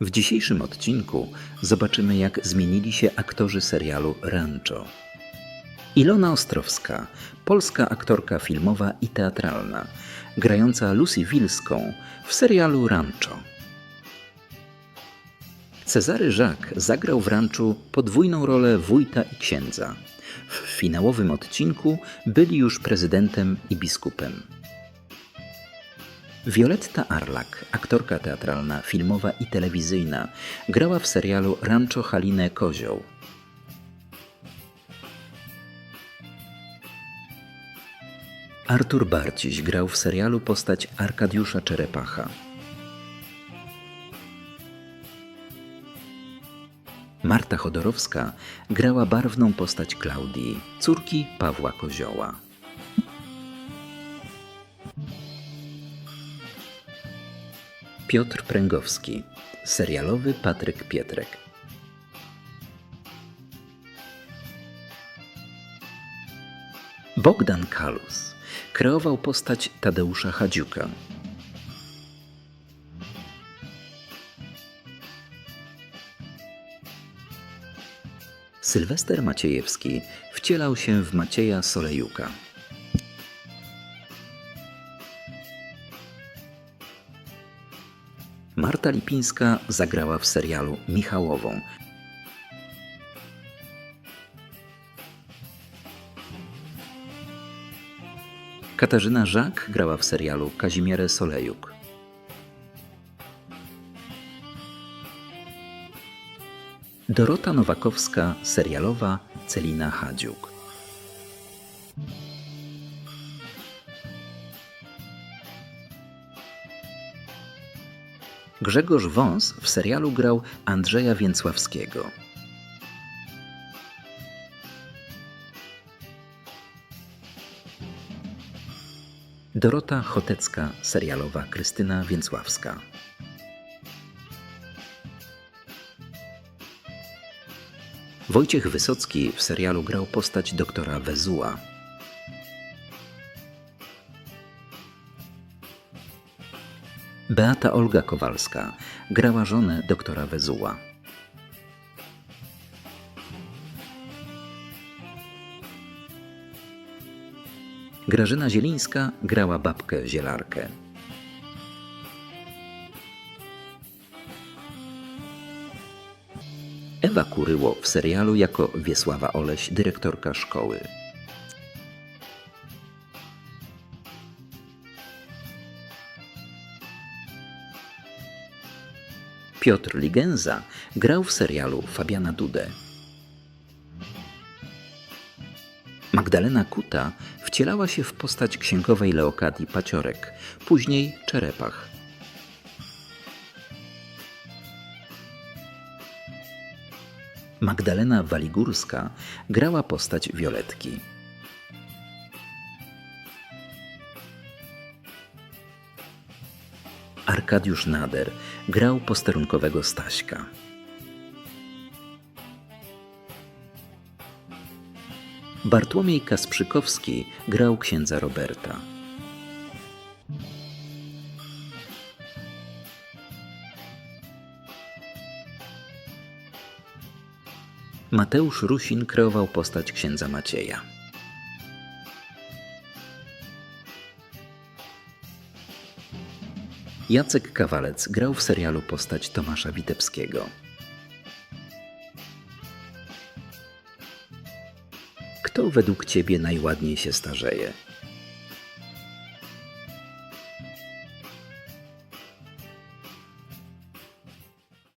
W dzisiejszym odcinku zobaczymy, jak zmienili się aktorzy serialu Rancho. Ilona Ostrowska, polska aktorka filmowa i teatralna, grająca Lucy Wilską w serialu Rancho. Cezary Jacques zagrał w Ranchu podwójną rolę wójta i księdza. W finałowym odcinku byli już prezydentem i biskupem. Violetta Arlak, aktorka teatralna, filmowa i telewizyjna, grała w serialu Rancho Halinę Kozioł. Artur Barciś grał w serialu postać Arkadiusza Czerepacha. Marta Chodorowska grała barwną postać Klaudii, córki Pawła Kozioła. Piotr Pręgowski, serialowy Patryk Pietrek. Bogdan Kalus kreował postać Tadeusza Hadziuka. Sylwester Maciejewski wcielał się w Macieja Solejuka. Marta Lipińska zagrała w serialu Michałową. Katarzyna Żak grała w serialu Kazimierę Solejuk. Dorota Nowakowska, serialowa Celina Hadziuk. Grzegorz Wąs w serialu grał Andrzeja Więcławskiego. Dorota Chotecka, serialowa Krystyna Więcławska. Wojciech Wysocki w serialu grał postać doktora Wezuła. Beata Olga Kowalska grała żonę doktora Wezuła. Grażyna Zielińska grała babkę Zielarkę. Ewa Kuryło w serialu jako Wiesława Oleś, dyrektorka szkoły. Piotr Ligenza grał w serialu Fabiana Dudę. Magdalena Kuta wcielała się w postać księgowej Leokadii Paciorek, później Czerepach. Magdalena Waligórska grała postać Violetki. Arkadiusz Nader grał posterunkowego Staśka. Bartłomiej Kasprzykowski grał księdza Roberta. Mateusz Rusin kreował postać księdza Macieja. Jacek Kawalec grał w serialu postać Tomasza Witebskiego. Kto według Ciebie najładniej się starzeje?